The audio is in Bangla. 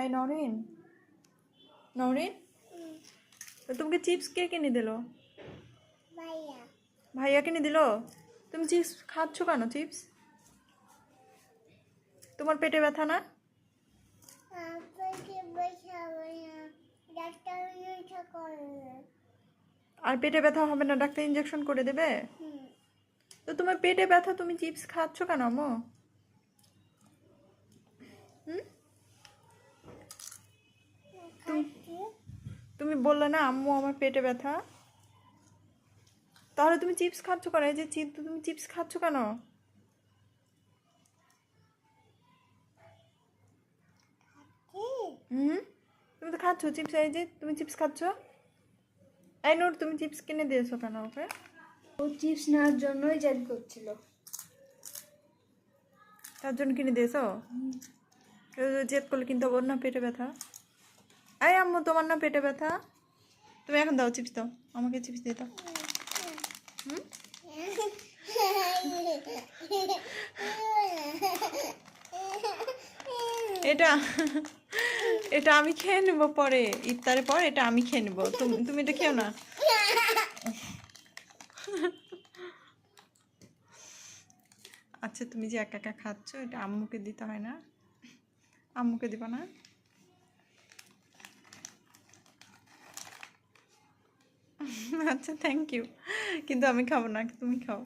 এই নরিন। নরিন? তোমাকে চিপস কে কিনে দিল? ভাইয়া। ভাইয়া কিনে দিল? তুমি চিপস খাচ্ছ কেন চিপস? তোমার পেটে ব্যথা না? আর পেটে ব্যথা হবে না ডাক্তার ইঞ্জেকশন করে দেবে? তো তোমার পেটে ব্যথা তুমি চিপস খাচ্ছ কেন আম্মু? হুম খাচ্ছি তুমি বললে না আম্মু আমার পেটে ব্যথা। তাহলে তুমি চিপস খাচ্ছ কেন? এই যে চিপ তুমি চিপস খাচ্ছ কেন? হুম? তুমি তো খাচ্ছ চিপস এই যে তুমি চিপস খাচ্ছ? এই নোট তুমি চিপস কিনে দিয়েছ কেন ওকে? ও চিপস নেওয়ার জন্যই জেদ করছিল। তার জন্য কিনে দিয়েছ? জেদ করলে কিনতে ওর না পেটে ব্যথা। এই আম্মু, তোমার না পেটে ব্যথা। তুমি এখন দাও চিপস দাও। আমাকে চিপস দিয়ে দাও। এটা এটা আমি খেয়ে নেব পরে। ইফতারের পর এটা আমি খেয়ে নেব। তুমি এটা খেও না? আচ্ছা তুমি যে একা একা খাচ্ছ, এটা আম্মুকে দিতে হয় না। আম্মুকে দিবা না? আচ্ছা থ্যাংক ইউ কিন্তু আমি খাব না তুমি খাও।